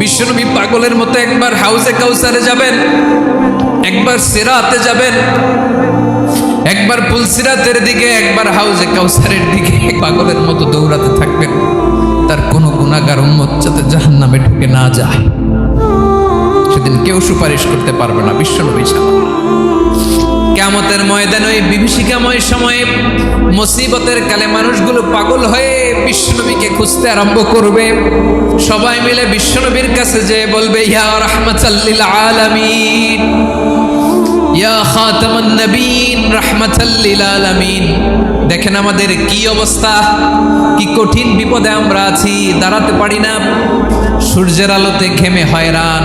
বিশ্বনবী পাগলের মতো একবার হাউসে কাউসারে যাবেন, একবার সেরাতে যাবেন, একবার পুলসিরাতের দিকে, একবার হাউজে কাউসারের দিকে, পাগলের মতো দৌড়াতে থাকবেন। তার কোনো গুণাগার উন্মত যাতে জাহান নামে ঢুকে না যায়। সেদিন কেউ সুপারিশ করতে পারবে না, বিশ্বনবী ছাড়া। কেমতের ময়দান ওই বিভীষিকাময় সময়ে মুসিবতের কালে মানুষগুলো পাগল হয়ে বিশ্বনবীকে খুঁজতে আরম্ভ করবে। সবাই মিলে বিশ্বনবীর কাছে যে বলবে, ইয়া রহমতাল্লিল আলামিন, ইয়া নবীন দেখেন আমাদের কি অবস্থা, কি কঠিন বিপদে আমরা আছি, দাঁড়াতে পারি না। সূর্যের আলোতে ঘেমে হয়রান।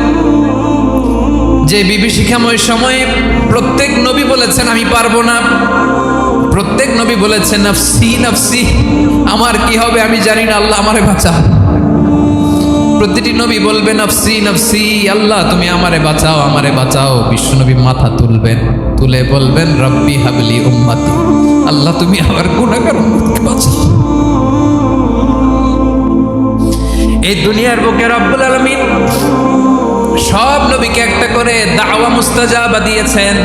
যে বিভীষিকাময় সময়ে প্রত্যেক নবী বলেছেন, আমি পারব না। প্রত্যেক নবী বলেছেন, নফসি নফসি, আমার কি হবে আমি জানি না, আল্লাহ আমারে বাঁচা প্রতিটি নবী বলবেন নফসি নফসি, আল্লাহ, তুমি আমারে বাঁচাও আমারে বাঁচাও। বিশ্বনবী মাথা তুলবেন, তুলে বলবেন, রব্বি হাবলি উম্মাতি, আল্লাহ, তুমি আমার গুণাগার বাঁচাও। এই দুনিয়ার বুকে রব্বুল আলমিন সব নবীকে একটা করে দাওয়া মুস্তাজাবা দিয়েছেন।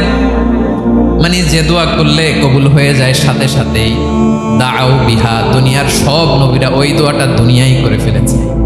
মানে যে দোয়া করলে কবুল হয়ে যায় সাথে সাথেই। দাও বিহা, দুনিয়ার সব নবীরা ওই দোয়াটা দুনিয়াই করে ফেলেছে।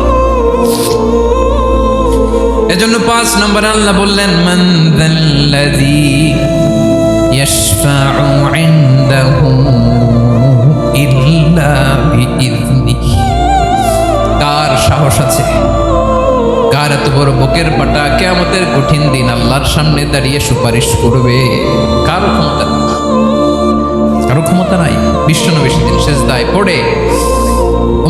এজন্য পাঁচ নম্বর আল্লাহ বললেন, মান বিইذনিহি কার সাহস আছে? কার এত বড় বুকের পাটা? কেয়ামতের কঠিন দিন আল্লাহর সামনে দাঁড়িয়ে সুপারিশ করবে। কারও ক্ষমতা কারও ক্ষমতা নাই। বিশ্বনবী সেদিন শেষ দায় পড়ে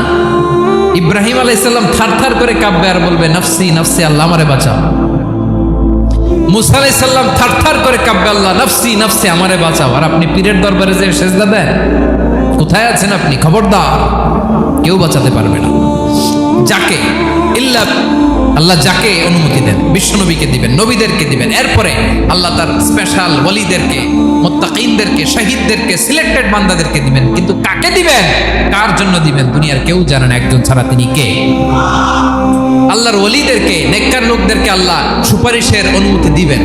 হ্যাঁ ইব্রাহিম আলাইহিস থার থার করে কাঁপবে আর বলবে, নফসি নফসি, আল্লাহ আমারে বাঁচাও। মুসা থার থার করে আল্লাহ আমারে বাঁচাও। আর আপনি পীরের দরবারে যে সেজদা দেন। কোথায় আছেন আপনি? খবরদার। কেউ বাঁচাতে পারবে না। যাকে, ইল্লা আল্লাহ যাকে অনুমতি দেন, বিশ্বনবীকে দিবেন, নবীদেরকে দিবেন, এরপরে আল্লাহ তার স্পেশাল ওলিদেরকে, মোত্তাকিনদেরকে, শহীদদেরকে সিলেক্টেড বান্দাদেরকে দিবেন। কিন্তু কাকে দিবেন? কার জন্য দিবেন? দুনিয়ার কেউ জানে না, একজন ছাড়া তিনি কে? আল্লাহর ওলিদেরকে, নেককার লোকদেরকে আল্লাহ সুপারিশের অনুমতি দিবেন।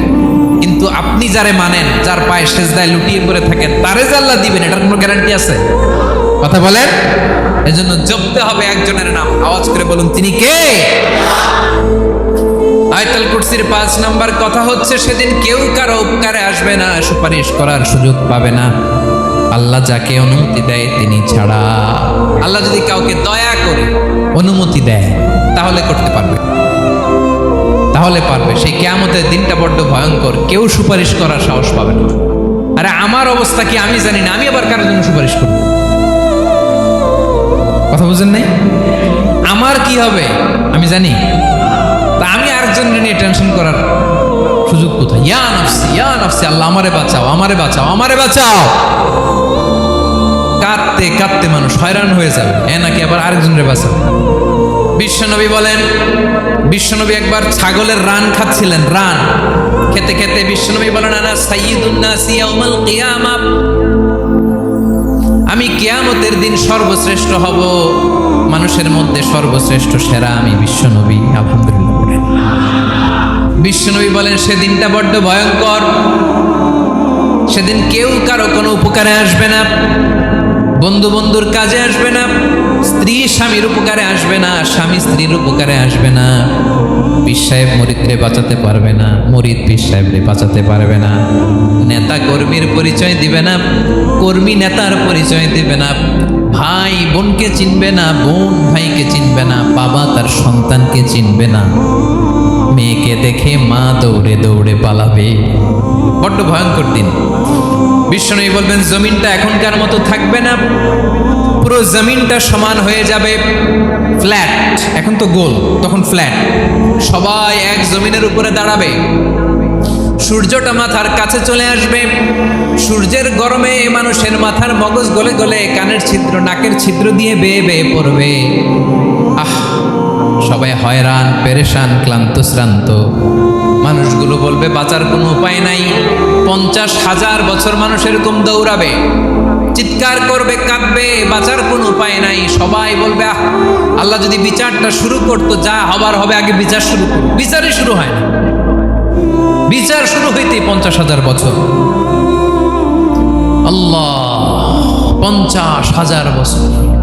কিন্তু আপনি যারে মানেন, যার পায়ে সেজদায় লুটিয়ে পড়ে থাকেন, তারে যে আল্লাহ দিবেন, এটার কোনো গ্যারান্টি আছে? কথা বলেন? এজন্য জপতে হবে একজনের নাম। আওয়াজ করে বলুন, তিনি কে? আয়তাল কুরসির পাঁচ নাম্বার কথা হচ্ছে, সেদিন কেউ কারও উপকারে আসবে না, সুপারিশ করার সুযোগ পাবে না। আল্লাহ যাকে অনুমতি দেয়, তিনি ছাড়া। আল্লাহ যদি কাউকে দয়া করে অনুমতি দেয়, তাহলে করতে পারবে। তাহলে পারবে। সেই কেয়ামতের দিনটা বড্ড ভয়ঙ্কর। কেউ সুপারিশ করার সাহস পাবে না। আরে, আমার অবস্থা কি আমি জানি না। আমি আবার কারোর জন্য সুপারিশ করব? কথা বুঝেন নাই? আমার কি হবে? আমি জানি। আমি আরেকজন নিয়ে টেনশন করার সুযোগ কোথায়? ইয়া নফসি ইয়া নফসি, আল্লাহ আমারে বাঁচাও আমারে বাঁচাও আমারে বাঁচাও। কাঁদতে কাঁদতে মানুষ হয়রান হয়ে যাবে। এ নাকি আবার আরেকজনের বাঁচাবে? বিশ্বনবী বলেন, বিশ্বনবী একবার ছাগলের রান খাচ্ছিলেন, রান। খেতে খেতে বিশ্বনবী বলেন, আনা সাইয়্যিদুন নাসি ইয়াউমাল কিয়ামা। আমি কিয়ামতের দিন সর্বশ্রেষ্ঠ হব, মানুষের মধ্যে সর্বশ্রেষ্ঠ সেরা আমি বিশ্বনবী, আলহামদুলিল্লাহ। বিশ্বনবী বলেন, সেদিনটা বড্ড ভয়ঙ্কর। সেদিন কেউ কারও কোনো উপকারে আসবে না। বন্ধু বন্ধুর কাজে আসবে না। স্ত্রী স্বামীর উপকারে আসবে না। স্বামী স্ত্রীর উপকারে আসবে না। পীর সাহেব মরিদরে বাঁচাতে পারবে না। মরিদ পীর সাহেবরে বাঁচাতে পারবে না। নেতা কর্মীর পরিচয় দিবে না। কর্মী নেতার পরিচয় দিবে না। ভাই বোনকে চিনবে না। বোন ভাইকে চিনবে না। বাবা তার সন্তানকে চিনবে না। মেয়েকে দেখে মা দৌড়ে দৌড়ে পালাবে। বড্ড ভয়ঙ্কর দিন। বিশ্বনবী বলবেন, জমিনটা এখনকার মতো থাকবে না। পুরো জমিনটা সমান হয়ে যাবে। ফ্ল্যাট। এখন তো গোল, তখন ফ্ল্যাট। সবাই এক জমিনের উপরে দাঁড়াবে। সূর্যটা মাথার কাছে চলে আসবে। সূর্যের গরমে মানুষের মাথার মগজ গলে গলে কানের ছিদ্র, নাকের ছিদ্র দিয়ে বেয়ে বেয়ে পড়বে। আহ সবাই হয়রান, পেরেশান, ক্লান্ত, শ্রান্ত। মানুষগুলো বলবে, বাঁচার কোনো উপায় নাই। পঞ্চাশ হাজার বছর মানুষ এরকম দৌড়াবে। চিৎকার করবে, কাঁদবে, বাঁচার কোনো উপায় নাই। সবাই বলবে, আহ, আল্লাহ যদি বিচারটা শুরু করতো, যা হবার হবে, আগে বিচার শুরু করো বিচারই শুরু হয় না। বিচার শুরু হইতে পঞ্চাশ হাজার বছর। আল্লাহ, পঞ্চাশ হাজার বছর।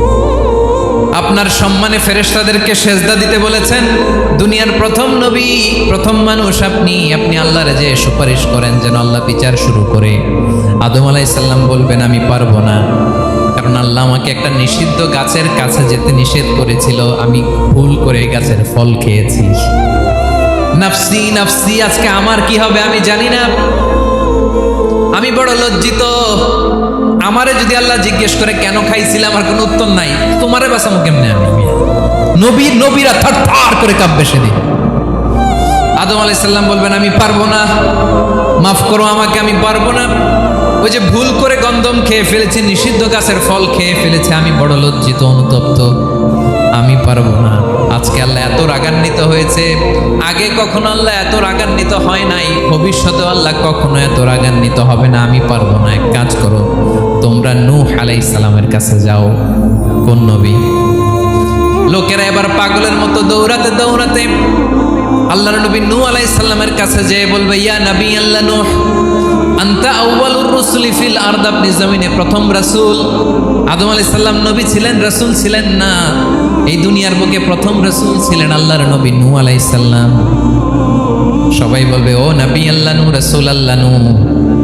আপনার সম্মানে ফেরেশতাদেরকে সেজদা দিতে বলেছেন, দুনিয়ার প্রথম নবী, প্রথম মানুষ আপনি আপনি আল্লাহরে যে সুপারিশ করেন যেন আল্লাহ বিচার শুরু করে। আদম আলাইসাল্লাম বলবেন, আমি পারব না। কারণ আল্লাহ আমাকে একটা নিষিদ্ধ গাছের কাছে যেতে নিষেধ করেছিল, আমি ভুল করে গাছের ফল খেয়েছি। নাফসি নাফসি, আজকে আমার কি হবে আমি জানি না। আমি বড় লজ্জিত। আমারে যদি আল্লাহ জিজ্ঞেস করে, কেন খাইছিলাম? আমার কোনো উত্তর নাই। তোমারে বাঁচামো কেমনে আমি? নবী, নবীরা থার থার করে কাঁপবে সেদিন। আদম আলাইসাল্লাম বলবেন, আমি পারব না। মাফ করো আমাকে, আমি পারব না। ওই যে ভুল করে গন্ধম খেয়ে ফেলেছি, নিষিদ্ধ গাছের ফল খেয়ে ফেলেছে, আমি বড় লজ্জিত, অনুতপ্ত। আমি পারব না। আজকে আল্লাহ এত রাগান্বিত হয়েছে। আগে কখনো আল্লাহ এত রাগান্বিত হয় নাই। ভবিষ্যতে আল্লাহ কখনো এত রাগান্বিত হবে না। আমি পারব না। এক কাজ করো। তোমরা নূহ আলাইহিস সালামের কাছে যাও, কোন নবী? লোকেরা এবার পাগলের মতো দৌড়াতে দৌড়াতে আল্লাহর নবী নূ আলাইহিস সালামের কাছে যেয়ে বলবে, ইয়া নবী আল্লাহ নূহ, আনতা আউয়ালুর রুসুলি ফিল আরদ, আপনি জমিনে প্রথম রাসূল। আদম আলাইহিস সালাম নবী ছিলেন, রাসূল ছিলেন না। এই দুনিয়ার বুকে প্রথম রাসূল ছিলেন আল্লাহর নবী নূ আলাইহিস সালাম। সবাই বলবে, ও নবী আল্লাহ নূ রাসূল আল্লাহ নূ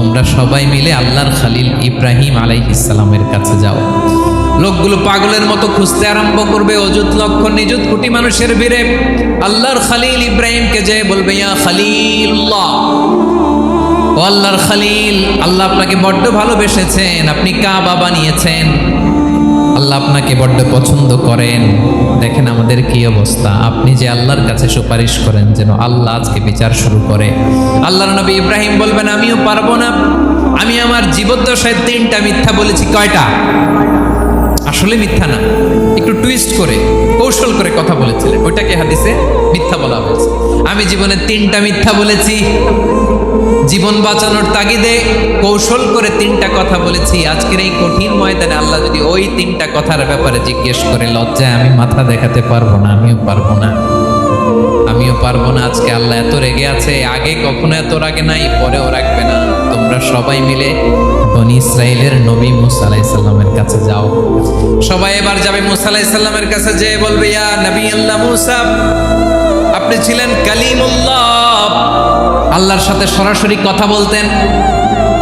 তোমরা সবাই মিলে আল্লাহর খালিল ইব্রাহিম আলাইহিসালামের কাছে যাও। লোকগুলো পাগলের মতো খুঁজতে আরম্ভ করবে, অযুত লক্ষ নিযুত কোটি মানুষের ভিড়ে। আল্লাহর খালিল ইব্রাহিমকে যে বলবে, ইয়া খালিল্লাহ। ও আল্লাহর খালিল, আল্লাহ আপনাকে বড্ড ভালোবেসেছেন, আপনি কাবা বানিয়েছেন। আল্লাহ আপনাকে বড্ড পছন্দ করেন। দেখেন আমাদের কি অবস্থা। আপনি যে আল্লাহর কাছে সুপারিশ করেন যেন আল্লাহ আজকে বিচার শুরু করে। আল্লাহর নবী ইব্রাহিম বলবেন, আমিও পারব না। আমি আমার জীবদ্দশায় তিনটা মিথ্যা বলেছি। কয়টা? আসলে মিথ্যা না। টুইস্ট করে, কৌশল করে কথা বলেছিলেন। ওইটাকে হাদিসে মিথ্যা বলা হয়েছে। আমি জীবনে তিনটা মিথ্যা বলেছি, জীবন বাঁচানোর তাগিদে কৌশল করে তিনটা কথা বলেছি। আজকের এই কঠিন ময়দানে আল্লাহ যদি ওই তিনটা কথার ব্যাপারে জিজ্ঞেস করে, লজ্জায় আমি মাথা দেখাতে পারব না, আমিও পারব না। আমিও পারব না, আজকে আল্লাহ এত রেগে আছে, আগে কখনো এত রাগে নাই, পরেও রাখবে না। তোমরা সবাই মিলে বনি ইসরায়েলের নবী মুসা আলাইসাল্লামের কাছে যাও। সবাই এবার যাবে মুসা আলাইসাল্লামের কাছে যে বলবে, ইয়া নবী আল্লাহ মুসা, আপনি ছিলেন কালিমুল্লাহ। আল্লাহর সাথে সরাসরি কথা বলতেন।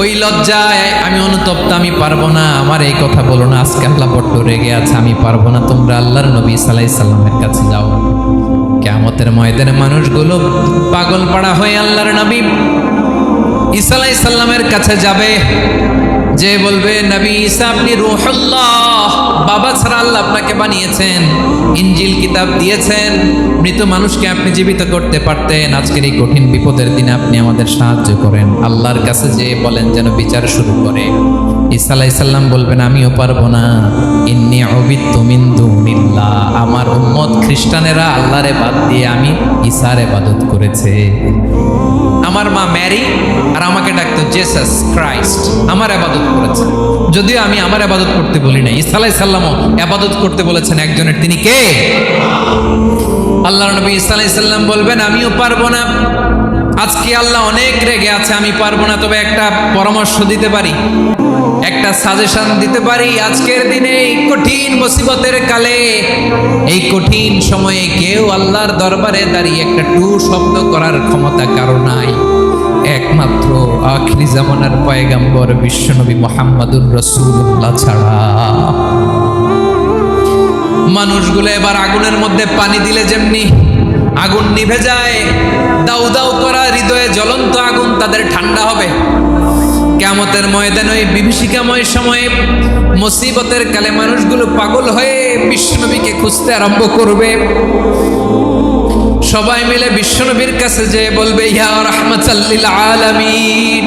ওই লজ্জায় আমি অনুতপ্ত, আমি পারব না। আমার এই কথা বলো না, আজকে আল্লাহ বড্ড রেগে আছে, আমি পারব না। তোমরা আল্লাহর নবী সালাই সাল্লামের কাছে যাও। কেমতের ময়দানে মানুষগুলো পাগল পাড়া হয়ে আল্লাহর নবী ইসালাই সাল্লামের কাছে যাবে। যে বলবে, নবী ঈসা, আপনি রুহুল্লাহ, বাবা ছাড়া আল্লাহ আপনাকে বানিয়েছেন ইঞ্জিল কিতাব দিয়েছেন, মৃত মানুষকে আপনি জীবিত করতে পারতেন, আজকের এই কঠিন বিপদের দিনে আপনি আমাদের সাহায্য করেন। আল্লাহর কাছে যে বলেন যেন বিচার শুরু করে। ঈসা আলাইসাল্লাম বলবেন, আমিও পারব না। ইন্নি অবিত্তু মিন দুনিল্লাহ। আমার উম্মত খ্রিস্টানেরা আল্লাহরে বাদ দিয়ে আমি ঈসার ইবাদত করেছে। আমার মা ম্যারি আর আমাকে ডাকতো জেসাস ক্রাইস্ট আমার আবাদত করেছে। যদিও আমি আমার আবাদত করতে বলি না ঈসা আলাইসাল্লামও আবাদত করতে বলেছেন একজনের। তিনি কে? আল্লাহ নবী ঈসা আলাইসাল্লাম বলবেন, আমিও পারব না। আজকে আল্লাহ অনেক রেগে আছে, আমি পারব না। তবে একটা পরামর্শ দিতে পারি? একটা সাজেশন দিতে পারি আজকের দিনে এই কঠিন মুসিবতের কালে। এই কঠিন সময়ে কেউ আল্লাহর দরবারে দাঁড়িয়ে একটা টু শব্দ করার ক্ষমতা কারও নাই। একমাত্র আখিরি জামানার পয়গাম্বর বিশ্বনবী মোহাম্মদুর রসুল্লাহ ছাড়া। মানুষগুলো এবার আগুনের মধ্যে পানি দিলে যেমনি আগুন নিভে যায় দাউ দাউ করা হৃদয়ে জ্বলন্ত আগুন তাদের ঠান্ডা হবে। কেমতের ময়দান ওই বিভীষিকাময় সময়ে মুসিবতের কালে মানুষগুলো পাগল হয়ে বিশ্বনবীকে খুঁজতে আরম্ভ করবে। সবাই মিলে বিশ্বনবীর কাছে যে বলবে, ইয়া রহমতাল্লিল আলামিন।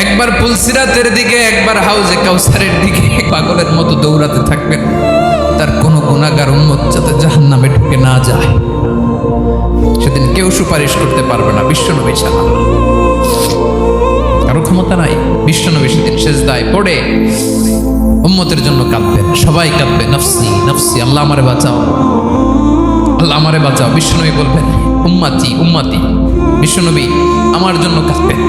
একবার পুলসিরাতের দিকে, একবার হাউজে কাউসারের দিকে। পাগলের মতো দৌড়াতে থাকবেন তার কোনো গুণাগার উন্মত যাতে জাহান নামে ঢুকে না যায়। সেদিন কেউ সুপারিশ করতে পারবে না, বিশ্বনবী ছাড়া। কারও ক্ষমতা নাই। বিশ্বনবী সেদিন শেষ দায় পড়ে উম্মতের জন্য কাঁদবেন। সবাই কাঁদবে, নফসি নফসি, আল্লাহ আমারে বাঁচাও। আল্লাহ আমারে বাঁচাও। বিশ্বনবী বলবেন, উম্মাতি উম্মাতি। বিশ্বনবী আমার জন্য কাঁদবেন।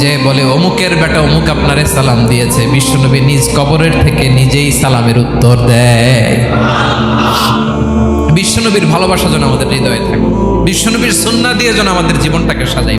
যে বলে, অমুকের বেটা অমুক আপনারে সালাম দিয়েছে। বিশ্বনবী নিজ কবরের থেকে নিজেই সালামের উত্তর দেয়। বিশ্বনবীর ভালোবাসা যেন আমাদের হৃদয়ে থাকে। বিশ্বনবীর সন্না দিয়ে যেন আমাদের জীবনটাকে সাজাই